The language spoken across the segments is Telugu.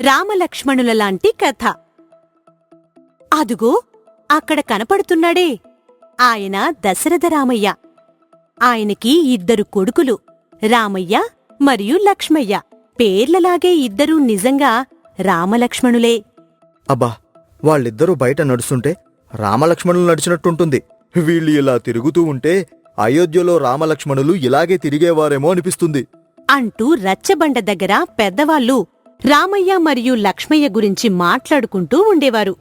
రామలక్ష్మణుల లాంటి కథ. అదుగో అక్కడ కనపడుతున్నాడే. ఆయన దశరథ రామయ్య. ఆయనకి ఇద్దరు కొడుకులు రామయ్య మరియు లక్ష్మయ్య. పేర్లలాగే ఇద్దరూ నిజంగా రామలక్ష్మణులే. అబ్బా వాళ్ళిద్దరూ బయట నడుస్తుంటే రామలక్ష్మణులు నడిచినట్టుంటుంది. వీళ్ళు ఇలా తిరుగుతూ ఉంటే అయోధ్యలో రామలక్ష్మణులు ఇలాగే తిరిగేవారేమో అనిపిస్తుంది. అంటూ రచ్చబండ దగ్గర పెద్దవాళ్ళు రామయ్య మరియు లక్ష్మయ్య గురించి మాట్లాడుకుంటూ ఉండేవారు.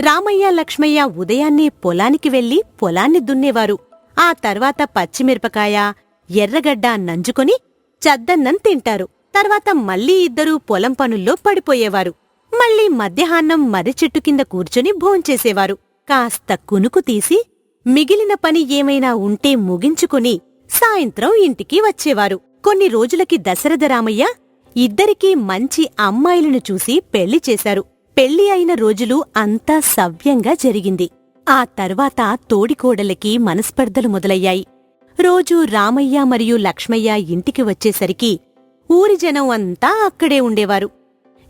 రామయ్య లక్ష్మయ్య ఉదయాన్నే పొలానికి వెళ్ళి పొలాన్ని దున్నేవారు. ఆ తర్వాత పచ్చిమిరపకాయ ఎర్రగడ్డ నంజుకొని చద్దన్నం తింటారు. తర్వాత మళ్ళీ ఇద్దరూ పొలం పనుల్లో పడిపోయేవారు. మళ్ళీ మధ్యాహ్నం మర్రి చెట్టు కింద కూర్చొని భోంచేసేవారు. కాస్త కునుకు తీసి మిగిలిన పని ఏమైనా ఉంటే ముగించుకుని సాయంత్రం ఇంటికి వచ్చేవారు. కొన్ని రోజులకి దశరథ రామయ్య ఇద్దరికీ మంచి అమ్మాయిలను చూసి పెళ్ళి చేశారు. పెళ్ళి అయిన రోజులు అంతా సవ్యంగా జరిగింది. ఆ తర్వాత తోడికోడలకి మనస్పర్ధలు మొదలయ్యాయి. రోజూ రామయ్య మరియు లక్ష్మయ్య ఇంటికి వచ్చేసరికి ఊరి జనం అంతా అక్కడే ఉండేవారు.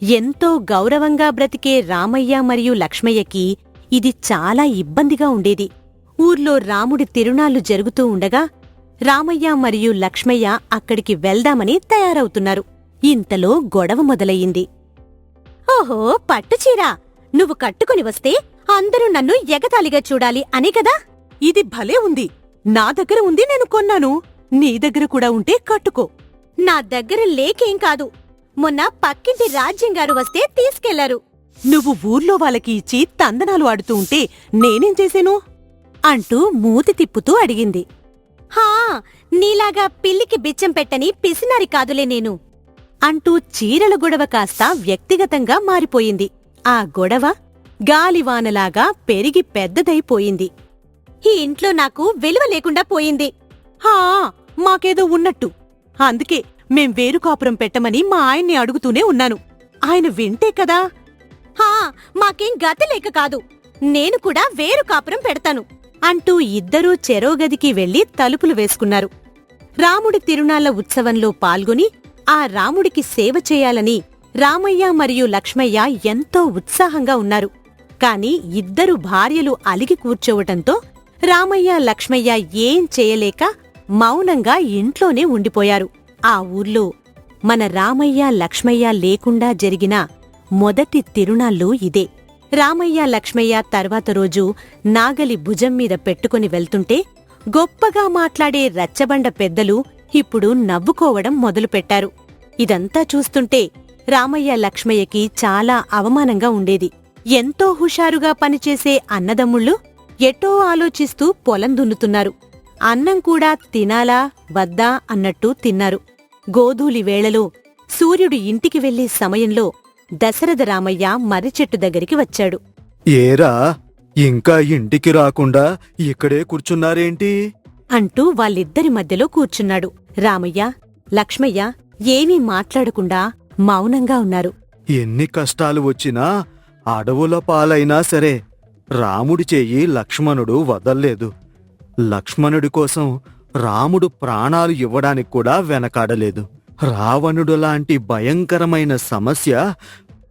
ఎంతో గౌరవంగా బ్రతికే రామయ్య మరియు లక్ష్మయ్యకి ఇది చాలా ఇబ్బందిగా ఉండేది. ఊర్లో రాముడి తిరునాళ్ళు జరుగుతూ ఉండగా రామయ్య మరియు లక్ష్మయ్య అక్కడికి వెళ్దామని తయారవుతున్నారు. ఇంతలో గొడవ మొదలయ్యింది. ఓహో పట్టుచీరా నువ్వు కట్టుకుని వస్తే అందరూ నన్ను ఎగతాళిగా చూడాలి అని కదా? ఇది భలే ఉంది. నా దగ్గర ఉంది నేను కొన్నాను. నీ దగ్గర కూడా ఉంటే కట్టుకో. నా దగ్గర లేకేం కాదు. మొన్న పక్కింటి రాజ్యం గారు వస్తే తీసుకెళ్ళారు. నువ్వు ఊర్లో వాళ్ళకి ఇచ్చి తందనాలు ఆడుతూ ఉంటే నేనేం చేశాను? అంటూ మూతి తిప్పుతూ అడిగింది. హా నీలాగా పిల్లికి బిచ్చం పెట్టని పిసినారి కాదులే నేను. అంటూ చీరల గొడవ కాస్త వ్యక్తిగతంగా మారిపోయింది. ఆ గొడవ గాలివానలాగా పెరిగి పెద్దదైపోయింది. ఈ ఇంట్లో నాకు విలువ లేకుండా పోయింది. హా మాకేదో ఉన్నట్టు. అందుకే మేం వేరు కాపురం పెట్టమని మా ఆయన్ని అడుగుతూనే ఉన్నాను. ఆయన వింటే కదా? హా మాకేం గతి లేక కాదు. నేను కూడా వేరు కాపురం పెడతాను అంటూ ఇద్దరూ చెరోగదికి వెళ్ళి తలుపులు వేసుకున్నారు. రాముడి తిరునాళ్ళ ఉత్సవంలో పాల్గొని ఆ రాముడికి సేవ చేయాలని రామయ్య మరియు లక్ష్మయ్య ఎంతో ఉత్సాహంగా ఉన్నారు. కాని ఇద్దరు భార్యలు అలిగి కూర్చోవటంతో రామయ్య లక్ష్మయ్య ఏం చేయలేక మౌనంగా ఇంట్లోనే ఉండిపోయారు. ఆ ఊర్లో మన రామయ్య లక్ష్మయ్య లేకుండా జరిగిన మొదటి తిరునాళ్ళు ఇదే. రామయ్య లక్ష్మయ్య తర్వాత రోజు నాగలి భుజం మీద పెట్టుకుని వెళ్తుంటే గొప్పగా మాట్లాడే రచ్చబండ పెద్దలు ఇప్పుడు నవ్వుకోవడం మొదలుపెట్టారు. ఇదంతా చూస్తుంటే రామయ్య లక్ష్మయ్యకి చాలా అవమానంగా ఉండేది. ఎంతో హుషారుగా పనిచేసే అన్నదమ్ముళ్ళు ఎటో ఆలోచిస్తూ పొలం దున్నుతున్నారు. అన్నం కూడా తినాలా వద్దా అన్నట్టు తిన్నారు. గోధూలి వేళలో సూర్యుడు ఇంటికి వెళ్ళే సమయంలో దశరథ రామయ్య మర్రిచెట్టు దగ్గరికి వచ్చాడు. ఏరా ఇంకా ఇంటికి రాకుండా ఇక్కడే కూర్చున్నారేంటి? అంటూ వాళ్ళిద్దరి మధ్యలో కూర్చున్నాడు. రామయ్య లక్ష్మయ్య ఏమీ మాట్లాడకుండా మౌనంగా ఉన్నారు. ఎన్ని కష్టాలు వచ్చినా అడవుల పాలైనా సరే రాముడి చెయ్యి లక్ష్మణుడు వదల్లేదు. లక్ష్మణుడి కోసం రాముడు ప్రాణాలు ఇవ్వడానికి కూడా వెనకాడలేదు. రావణుడు లాంటి భయంకరమైన సమస్య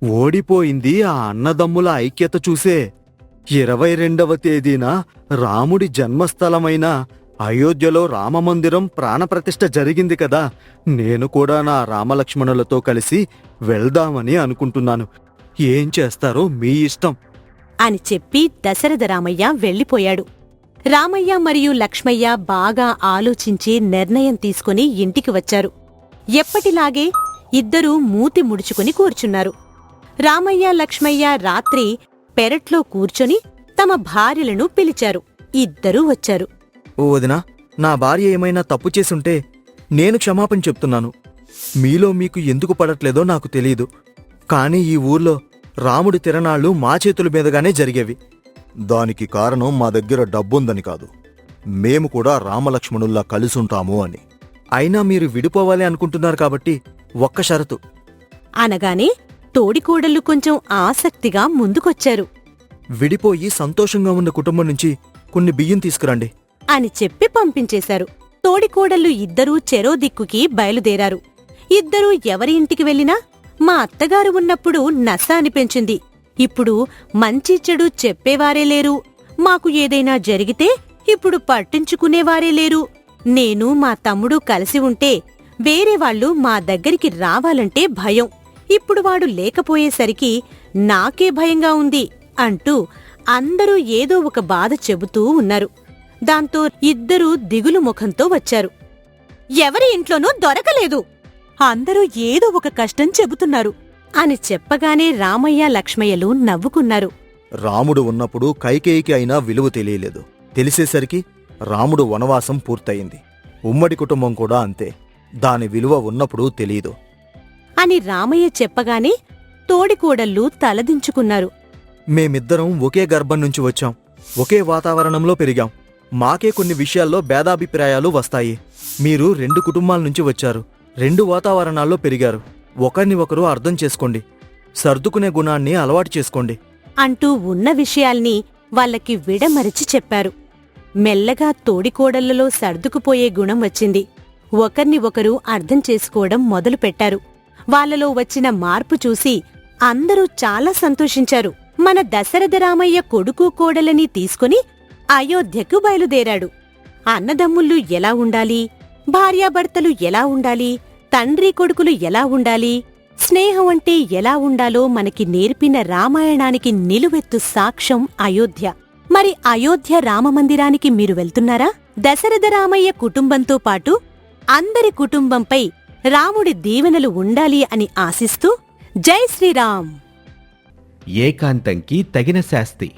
ఓడిపోయింది ఆ అన్నదమ్ముల ఐక్యత చూసే ఇరవై రెండవ తేదీన రాముడి జన్మస్థలమైన అయోధ్యలో రామమందిరం ప్రాణప్రతిష్ఠ జరిగింది కదా. నేను కూడా నా రామలక్ష్మణులతో కలిసి వెళ్దామని అనుకుంటున్నాను. ఏం చేస్తారో మీ ఇష్టం. అని చెప్పి దశరథ రామయ్య వెళ్ళిపోయాడు. రామయ్య మరియు లక్ష్మయ్య బాగా ఆలోచించి నిర్ణయం తీసుకుని ఇంటికి వచ్చారు. ఎప్పటిలాగే ఇద్దరూ మూతి ముడుచుకుని కూర్చున్నారు. రామయ్య లక్ష్మయ్య రాత్రి పెరట్లో కూర్చొని తమ భార్యలను పిలిచారు. ఇద్దరూ వచ్చారు. ఓ వదినా నా భార్య ఏమైనా తప్పు చేసుంటే నేను క్షమాపణ చెప్తున్నాను. మీలో మీకు ఎందుకు పడట్లేదో నాకు తెలియదు కానీ ఈ ఊర్లో రాముడి తిరణాళ్ళు మా చేతుల మీదుగానే జరిగేవి. దానికి కారణం మా దగ్గర డబ్బుందని కాదు. మేము కూడా రామలక్ష్మణుల్లా కలిసుంటాము అని. అయినా మీరు విడిపోవాలి అనుకుంటున్నారు కాబట్టి ఒక్క షరతు. అనగానే తోడికోడళ్ళు కొంచెం ఆసక్తిగా ముందుకొచ్చారు. విడిపోయి సంతోషంగా ఉన్న కుటుంబం నుంచి కొన్ని బియ్యం తీసుకురండి. అని చెప్పి పంపించేశారు. తోడికోడళ్ళు ఇద్దరూ చెరో దిక్కుకి బయలుదేరారు. ఇద్దరూ ఎవరి ఇంటికి వెళ్ళినా మా అత్తగారు ఉన్నప్పుడు నస అనిపించింది ఇప్పుడు మంచి చెడు చెప్పేవారే లేరు. మాకు ఏదైనా జరిగితే ఇప్పుడు పట్టించుకునేవారే లేరు. నేను మా తమ్ముడు కలిసి ఉంటే వేరే వాళ్ళు మా దగ్గరికి రావాలంటే భయం. ఇప్పుడు వాడు లేకపోయేసరికి నాకే భయంగా ఉంది అంటూ అందరూ ఏదో ఒక బాధ చెబుతూ ఉన్నారు. దాంతో ఇద్దరూ దిగులు ముఖంతో వచ్చారు. ఎవరి ఇంట్లోనూ దొరకలేదు. అందరూ ఏదో ఒక కష్టం చెబుతున్నారు అని చెప్పగానే రామయ్య లక్ష్మయ్యలు నవ్వుకున్నారు. రాముడు ఉన్నప్పుడు కైకేయికి అయినా విలువ తెలియలేదు. తెలిసేసరికి రాముడు వనవాసం పూర్తయింది. ఉమ్మడి కుటుంబం కూడా అంతే. దాని విలువ ఉన్నప్పుడు తెలియదు అని రామయ్య చెప్పగానే తోడికోడళ్ళు తలదించుకున్నారు. మేమిద్దరం ఒకే గర్భం నుంచి వచ్చాం. ఒకే వాతావరణంలో పెరిగాం. మాకే కొన్ని విషయాల్లో భేదాభిప్రాయాలు వస్తాయి. మీరు రెండు కుటుంబాల నుంచి వచ్చారు. రెండు వాతావరణాల్లో పెరిగారు. ఒకరిని ఒకరు అర్థం చేసుకోండి. సర్దుకునే గుణాన్ని అలవాటు చేసుకోండి. అంటూ ఉన్న విషయాల్ని వాళ్ళకి విడమరిచి చెప్పారు. మెల్లగా తోడికోడళ్ళలో సర్దుకుపోయే గుణం వచ్చింది. ఒకర్ని ఒకరు అర్థం చేసుకోవడం మొదలుపెట్టారు. వాళ్ళలో వచ్చిన మార్పు చూసి అందరూ చాలా సంతోషించారు. మన దశరథ రామయ్య కొడుకు కోడలని తీసుకుని అయోధ్యకు బయలుదేరాడు. అన్నదమ్ముళ్ళు ఎలా ఉండాలి? భార్యాభర్తలు ఎలా ఉండాలి? తండ్రి కొడుకులు ఎలా ఉండాలి? స్నేహం అంటే ఎలా ఉండాలో మనకి నేర్పిన రామాయణానికి నిలువెత్తు సాక్ష్యం అయోధ్య. మరి అయోధ్య రామమందిరానికి మీరు వెళ్తున్నారా? దశరథ రామయ్య కుటుంబంతో పాటు అందరి కుటుంబంపై రాముడి దీవెనలు ఉండాలి అని ఆశిస్తూ జై శ్రీరామ్. ఏకాంతంకి తగిన శాస్తి.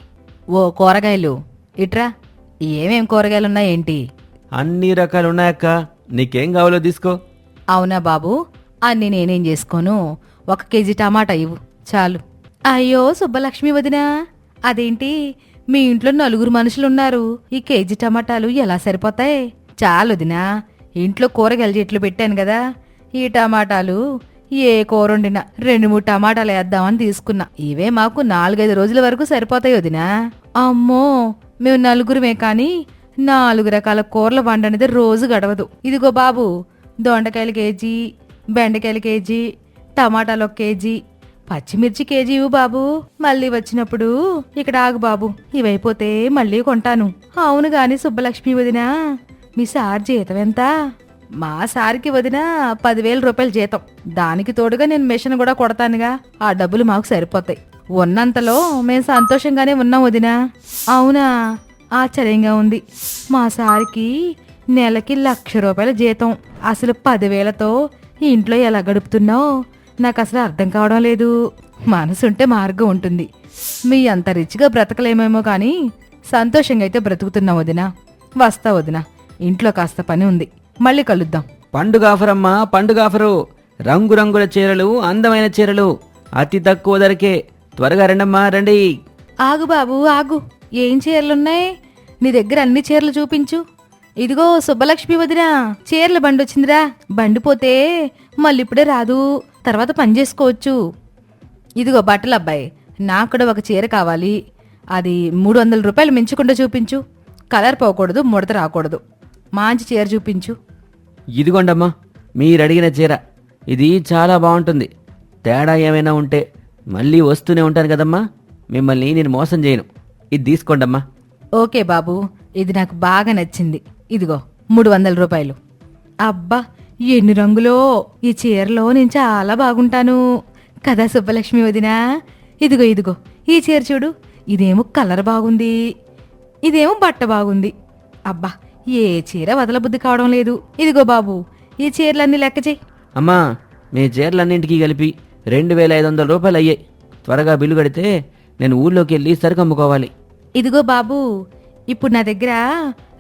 ఓ కూరగాయలు ఇట్రా ఏమేం కూరగాయలున్నాయేంటి అన్ని రకాలున్నాయక్క. నీకేం కావాలో తీసుకో. అవునా బాబు? అన్ని నేనేం చేసుకోను. ఒక కేజీ టమాటా ఇవ్వు. చాలు. అయ్యో సుబ్బలక్ష్మి వదినా. అదేంటి? మీ ఇంట్లో నలుగురు మనుషులున్నారు. ఈ కేజీ టమాటాలు ఎలా సరిపోతాయి? చాలు వదినా. ఇంట్లో కూరగాయల చెట్లు పెట్టాను కదా. ఈ టమాటాలు ఏ కూర వండినా రెండు మూడు టమాటాలు వేద్దామని తీసుకున్నా. ఇవే మాకు నాలుగైదు రోజుల వరకు సరిపోతాయి వదినా. అమ్మో మేము నలుగురమే కానీ నాలుగు రకాల కూరలు వండనిది రోజు గడవదు. ఇదిగో బాబు దొండకాయలు కేజీ బెండకాయలు కేజీ టమాటాలు ఒక కేజీ పచ్చిమిర్చి కేజీ ఇవ్వు బాబు. మళ్ళీ వచ్చినప్పుడు ఇక్కడ ఆగు బాబు ఇవైపోతే మళ్ళీ కొంటాను. అవును గాని సుబ్బలక్ష్మి వదినా మీ సార్ జీతం ఎంత? మా సార్కి వదిన పదివేల రూపాయల జీతం. దానికి తోడుగా నేను మిషన్ కూడా కొడతానుగా. ఆ డబ్బులు మాకు సరిపోతాయి. ఉన్నంతలో మేము సంతోషంగానే ఉన్నాం వదినా. అవునా? ఆశ్చర్యంగా ఉంది. మా సార్కి నెలకి లక్ష రూపాయల జీతం. అసలు పదివేలతో ఇంట్లో ఎలా గడుపుతున్నావు? నాకు అసలు అర్థం కావడం లేదు. మనసుంటే మార్గం ఉంటుంది. మీ అంత రిచ్గా బ్రతకలేమేమో కానీ సంతోషంగా అయితే బ్రతుకుతున్నాం వదినా. వస్తా వదినా. ఇంట్లో కాస్త పని ఉంది. మళ్ళీ కలుద్దాం. పండుగ ఆఫర్ అమ్మా పండుగ ఆఫరు రంగురంగుల చీరలు అందమైన చీరలు. అతి తక్కువ ధరకే. త్వరగా రండమ్మా రండి. ఆగు బాబు ఆగు. ఏం చీరలున్నాయి? నీ దగ్గర అన్ని చీరలు చూపించు. ఇదిగో సుబ్బలక్ష్మి వదినా చీరల బండి వచ్చిందిరా బండి పోతే మళ్ళీ ఇప్పుడే రాదు. తర్వాత పని చేసుకోవచ్చు. ఇదిగో బట్టలు అబ్బాయి నాకు కూడా ఒక చీర కావాలి. అది మూడు వందల రూపాయలు మించకుండా చూపించు. కలర్ పోకూడదు ముడత రాకూడదు. మంచి చీర చూపించు. ఇదిగోండమ్మా మీరు అడిగిన చీర. ఇది చాలా బాగుంటుంది. తేడా ఏమైనా ఉంటే మళ్ళీ వస్తూనే ఉంటాను కదమ్మా. మిమ్మల్ని నేను మోసం చేయను. ఇది తీసుకోండమ్మా. ఓకే బాబు ఇది నాకు బాగా నచ్చింది. ఇదిగో మూడు వందల రూపాయలు. అబ్బా ఎన్ని రంగులో ఈ చీరలో నేను చాలా బాగుంటాను. కదా సుబ్బలక్ష్మి వదినా? ఇదిగో ఇదిగో ఈ చీర చూడు. ఇదేమో కలర్ బాగుంది. ఇదేమో బట్ట బాగుంది. అబ్బా ఏ చీర వదలబుద్ధి కావడం లేదు. ఇదిగో బాబు ఈ చీరలన్నీ లెక్క చెయ్యి అమ్మా మీ చీరలన్నింటికీ కలిపి రెండు వేల ఐదు వందల రూపాయలు అయ్యాయి. త్వరగా బిల్లు కడితే నేను ఊళ్ళోకి వెళ్ళి సరుకు అమ్ముకోవాలి. ఇదిగో బాబు ఇప్పుడు నా దగ్గర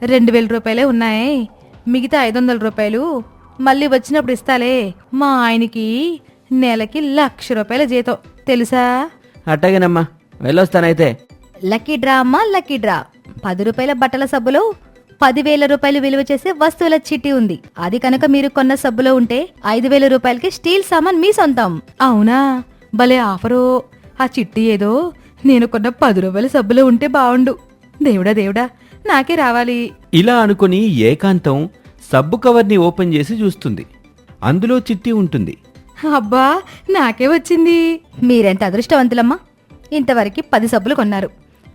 రెండు వేల రూపాయలే ఉన్నాయి. మిగతా ఐదు వందల రూపాయలు మళ్ళీ వచ్చినప్పుడు ఇస్తాలే. మా ఆయనకి నెలకి లక్ష రూపాయల జీతం. తెలుసా? అట్టాగేనమ్మా వెళ్ళొస్తానైతే. లక్కీ డ్రా అమ్మా లక్కీ డ్రా. పది రూపాయల బట్టల సబ్బులో పదివేల రూపాయలు విలువ చేసే వస్తువుల చిట్టి ఉంది. అది కనుక మీరు కొన్న సబ్బులో ఉంటే ఐదు వేల రూపాయలకి స్టీల్ సామాన్ మీ సొంతం. అవునా? భలే ఆఫరు. ఆ చిట్టి ఏదో నేను కొన్న పది రూపాయల సబ్బులో ఉంటే బావుండు. దేవుడా దేవుడా నాకే రావాలి. ఇలా అనుకుని ఏకాంతం సబ్బు కవర్ని ఓపెన్ చేసి చూస్తుంది. అందులో చిట్టి ఉంటుంది. అబ్బా నాకే వచ్చింది. మీరెంత అదృష్టవంతులమ్మా. ఇంతవరకు పది సబ్బులు కొన్నారు.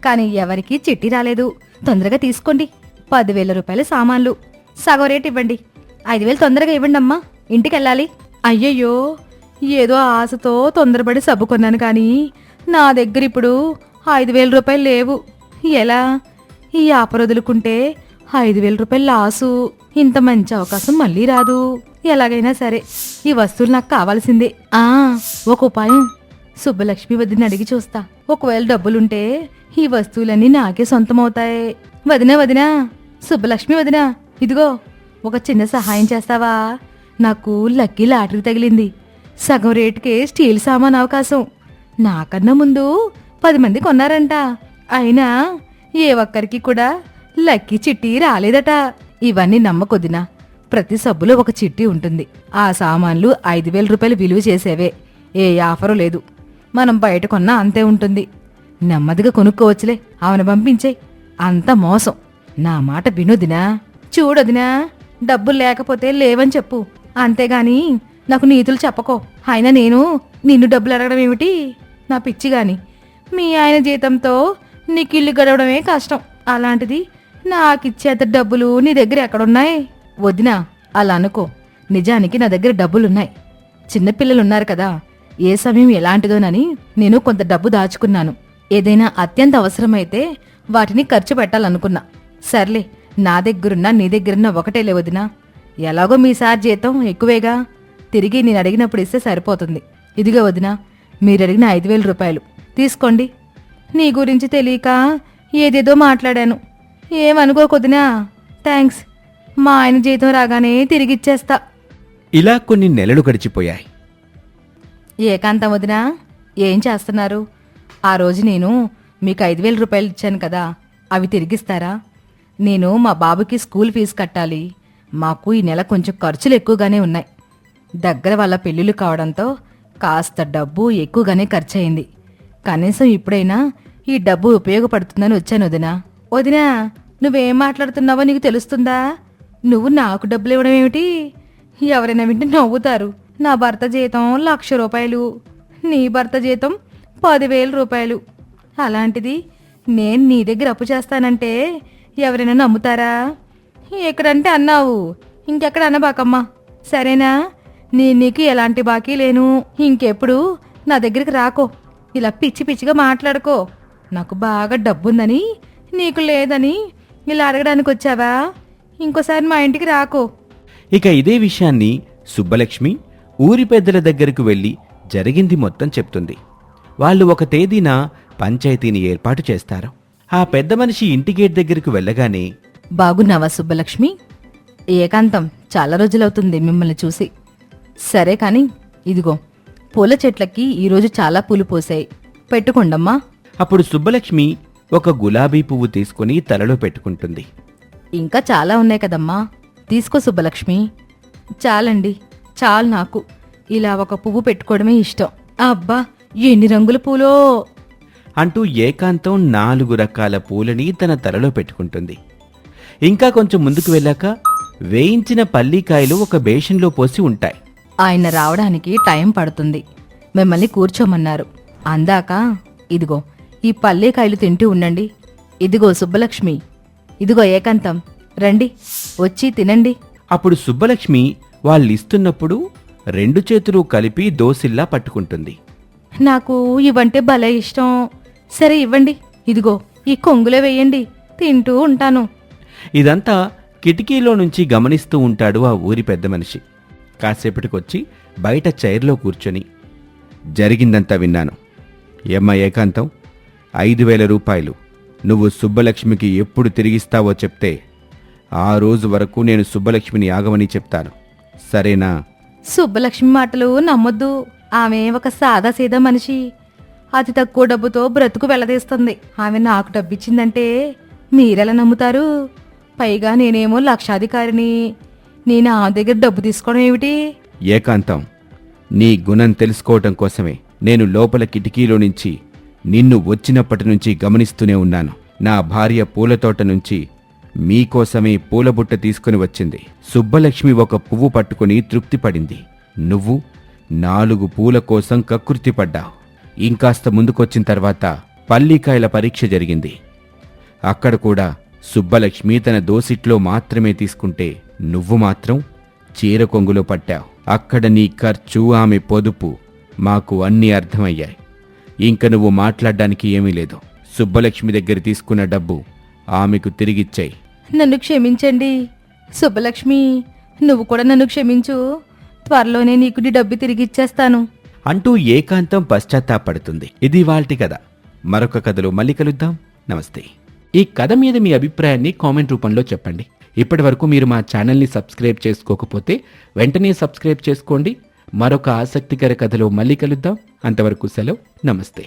కానీ ఎవరికి చిట్టి రాలేదు. తొందరగా తీసుకోండి. పదివేల రూపాయల సామాన్లు. సగం రేట్ ఇవ్వండి. ఐదు వేలు తొందరగా ఇవ్వండి అమ్మా ఇంటికి వెళ్ళాలి అయ్యయ్యో ఏదో ఆశతో తొందరపడి సబ్బు కొన్నాను కానీ నా దగ్గర ఇప్పుడు ఐదు వేల రూపాయలు లేవు. ఎలా? ఈ ఆఫర్ వదులుకుంటే ఐదు వేల రూపాయలు లాసు. ఇంత మంచి అవకాశం మళ్ళీ రాదు. ఎలాగైనా సరే ఈ వస్తువులు నాకు కావాల్సిందే. ఆ ఒక ఉపాయం. సుబ్బలక్ష్మి వదిన అడిగి చూస్తా. ఒకవేళ డబ్బులుంటే ఈ వస్తువులన్నీ నాకే సొంతమవుతాయి. వదినా వదినా సుబ్బలక్ష్మి వదినా ఇదిగో ఒక చిన్న సహాయం చేస్తావా? నాకు లక్కీ లాటరీ తగిలింది. సగం రేటుకే స్టీల్ సామాన్ అవకాశం. నాకన్నా ముందు పది మంది కొన్నారంట. అయినా ఏ ఒక్కరికి కూడా లక్కీ చిట్టి రాలేదట. ఇవన్నీ నమ్మకొద్దినా. ప్రతి సబ్బులో ఒక చిట్టి ఉంటుంది. ఆ సామాన్లు ఐదు వేల రూపాయలు విలువ చేసేవే. ఏ ఆఫరు లేదు. మనం బయట కొన్నా అంతే ఉంటుంది. నెమ్మదిగా కొనుక్కోవచ్చులే. ఆమెను పంపించే. అంత మోసం. నా మాట వినొదినా? చూడొదినా? డబ్బులు లేకపోతే లేవని చెప్పు. అంతేగాని నాకు నీతులు చెప్పకో. అయినా నేను నిన్ను డబ్బులు అడగడం ఏమిటి? నా పిచ్చి గాని మీ ఆయన జీతంతో నీకు ఇల్లు గడవడమే కష్టం. అలాంటిది నాకిచ్చేంత డబ్బులు నీ దగ్గర ఎక్కడున్నాయి? వదినా అలా అనుకో. నిజానికి నా దగ్గర డబ్బులున్నాయి. చిన్నపిల్లలున్నారు కదా. ఏ సమయం ఎలాంటిదోనని నేను కొంత డబ్బు దాచుకున్నాను. ఏదైనా అత్యంత అవసరమైతే వాటిని ఖర్చు పెట్టాలనుకున్నా. సర్లే నా దగ్గరున్నా నీ దగ్గరున్నా ఒకటే లేవదినా ఎలాగో మీ సార్ జీతం ఎక్కువేగా? తిరిగి నేను అడిగినప్పుడు ఇస్తే సరిపోతుంది. ఇదిగో వదినా మీరు అడిగిన ఐదు వేల రూపాయలు. తీసుకోండి. నీ గురించి తెలియక ఏదేదో మాట్లాడాను. ఏమనుకోకొదినా థ్యాంక్స్ మా ఆయన జీతం రాగానే తిరిగిచ్చేస్తా ఇలా కొన్ని నెలలు గడిచిపోయాయి. ఏకాంతం వదినా ఏం చేస్తున్నారు? ఆ రోజు నేను మీకు ఐదు వేల రూపాయలు ఇచ్చాను కదా అవి తిరిగిస్తారా? నేను మా బాబుకి స్కూల్ ఫీజు కట్టాలి. మాకు ఈ నెల కొంచెం ఖర్చులు ఎక్కువగానే ఉన్నాయి. దగ్గర వాళ్ళ పెళ్ళిళ్ళు కావడంతో కాస్త డబ్బు ఎక్కువగానే ఖర్చయింది. కనీసం ఇప్పుడైనా ఈ డబ్బు ఉపయోగపడుతుందని వచ్చాను వదినా. వదినా నువ్వేం మాట్లాడుతున్నావో నీకు తెలుస్తుందా? నువ్వు నాకు డబ్బులు ఇవ్వడం ఏమిటి? ఎవరైనా వింటే నవ్వుతారు. నా భర్త జీతం లక్ష రూపాయలు నీ భర్త జీతం పదివేల రూపాయలు. అలాంటిది నేను నీ దగ్గర అప్పు చేస్తానంటే ఎవరైనా నమ్ముతారా? ఎక్కడంటే అన్నావు. ఇంకెక్కడ అనబాకమ్మా? సరేనా? నీ నీకు ఎలాంటి బాకీ లేను. ఇంకెప్పుడు నా దగ్గరికి రాకో. ఇలా పిచ్చి పిచ్చిగా మాట్లాడుకో. నాకు బాగా డబ్బుందని నీకు లేదని ఇలా అడగడానికి వచ్చావా? ఇంకోసారి మా ఇంటికి రాకో. ఇక ఇదే విషయాన్ని సుబ్బలక్ష్మి ఊరి పెద్దల దగ్గరకు వెళ్ళి జరిగింది మొత్తం చెప్తుంది. వాళ్ళు ఒక తేదీన పంచాయతీని ఏర్పాటు చేస్తారు. ఆ పెద్ద మనిషి ఇంటి గేట్ దగ్గరకు వెళ్ళగానే బాగున్నావా సుబ్బలక్ష్మి? ఏకాంతం చాలా రోజులవుతుంది మిమ్మల్ని చూసి. సరే కాని ఇదిగో పూల చెట్లకి ఈరోజు చాలా పూలు పోసాయి. పెట్టుకోండమ్మా. అప్పుడు సుబ్బలక్ష్మి ఒక గులాబీ పువ్వు తీసుకుని తలలో పెట్టుకుంటుంది. ఇంకా చాలా ఉన్నాయి కదమ్మా. తీసుకో సుబ్బలక్ష్మి. చాలండి. చాలు నాకు. ఇలా ఒక పువ్వు పెట్టుకోవడమే ఇష్టం. అబ్బా ఎన్ని రంగుల పూలో? అంటూ ఏకాంతం నాలుగు రకాల పూలని తన తలలో పెట్టుకుంటుంది. ఇంకా కొంచెం ముందుకు వెళ్ళాక వేయించిన పల్లీకాయలు ఒక బేషన్లో పోసి ఉంటాయి. ఆయన రావడానికి టైం పడుతుంది. మిమ్మల్ని కూర్చోమన్నారు. అందాక ఇదిగో ఈ పల్లీకాయలు తింటూ ఉండండి. ఇదిగో సుబ్బలక్ష్మి. ఇదిగో ఏకాంతం. రండి వచ్చి తినండి. అప్పుడు సుబ్బలక్ష్మి వాళ్ళిస్తున్నప్పుడు రెండు చేతులు కలిపి దోసిల్లా పట్టుకుంటుంది. నాకు ఇవంటే భలే ఇష్టం. సరే ఇవ్వండి. ఇదిగో ఈ కొంగులో వేయండి. తింటూ ఉంటాను. ఇదంతా కిటికీలో నుంచి గమనిస్తూ ఉంటాడు ఆ ఊరి పెద్ద మనిషి. కాసేపటికొచ్చి బయట చైర్లో కూర్చొని జరిగిందంతా విన్నాను. ఎమ్మ ఏకాంతం? ఐదు వేల రూపాయలు. నువ్వు సుబ్బలక్ష్మికి ఎప్పుడు తిరిగిస్తావో చెప్తే ఆ రోజు వరకు నేను సుబ్బలక్ష్మిని ఆగమని చెప్తాను. సరేనా? సుబ్బలక్ష్మి మాటలు నమ్మొద్దు. ఆమె ఒక సాదా సీదా మనిషి. అతి తక్కువ డబ్బుతో బ్రతుకు వెళ్ళదీస్తుంది ఆమె నాకు డబ్బిచ్చిందంటే మీరెలా నమ్ముతారు? పైగా నేనేమో లక్షాధికారిని. నేను ఆ దగ్గర డబ్బు తీసుకోవడం ఏమిటి? ఏకాంతం. నీ గుణం తెలుసుకోవటం కోసమే నేను లోపల కిటికీలో నుంచి నిన్ను వచ్చినప్పటి నుంచి గమనిస్తూనే ఉన్నాను. నా భార్య పూలతోట నుంచి మీకోసమే పూలబుట్ట తీసుకుని వచ్చింది. సుబ్బలక్ష్మి ఒక పువ్వు పట్టుకుని తృప్తిపడింది. నువ్వు నాలుగు పూల కోసం కకృతి పడ్డావు. ఇంకాస్త ముందుకొచ్చిన తర్వాత పల్లికాయల పరీక్ష జరిగింది. అక్కడ కూడా సుబ్బలక్ష్మి తన దోసిట్లో మాత్రమే తీసుకుంటే నువ్వు మాత్రం చీర కొంగులో పట్టావు. అక్కడ నీ ఖర్చు ఆమె పొదుపు మాకు అన్నీ అర్థమయ్యాయి. ఇంక నువ్వు మాట్లాడ్డానికి ఏమీ లేదు. సుబ్బలక్ష్మి దగ్గర తీసుకున్న డబ్బు ఆమెకు తిరిగిచ్చాయి. నన్ను క్షమించండి. సుబ్బలక్ష్మి నువ్వు కూడా నన్ను క్షమించు. త్వరలోనే నీకు నీ డబ్బు తిరిగిచ్చేస్తాను అంటూ ఏకాంతం పశ్చాత్తాపడుతుంది. ఇది వాల్టి కథ. మరొక కథలో మళ్ళీ కలుద్దాం. నమస్తే. ఈ కథ మీద మీ అభిప్రాయాన్ని కామెంట్ రూపంలో చెప్పండి. ఇప్పటి వరకు మీరు మా ఛానల్ని సబ్స్క్రైబ్ చేసుకోకపోతే వెంటనే సబ్స్క్రైబ్ చేసుకోండి. మరొక ఆసక్తికర కథలో మళ్ళీ కలుద్దాం. అంతవరకు సెలవు. నమస్తే.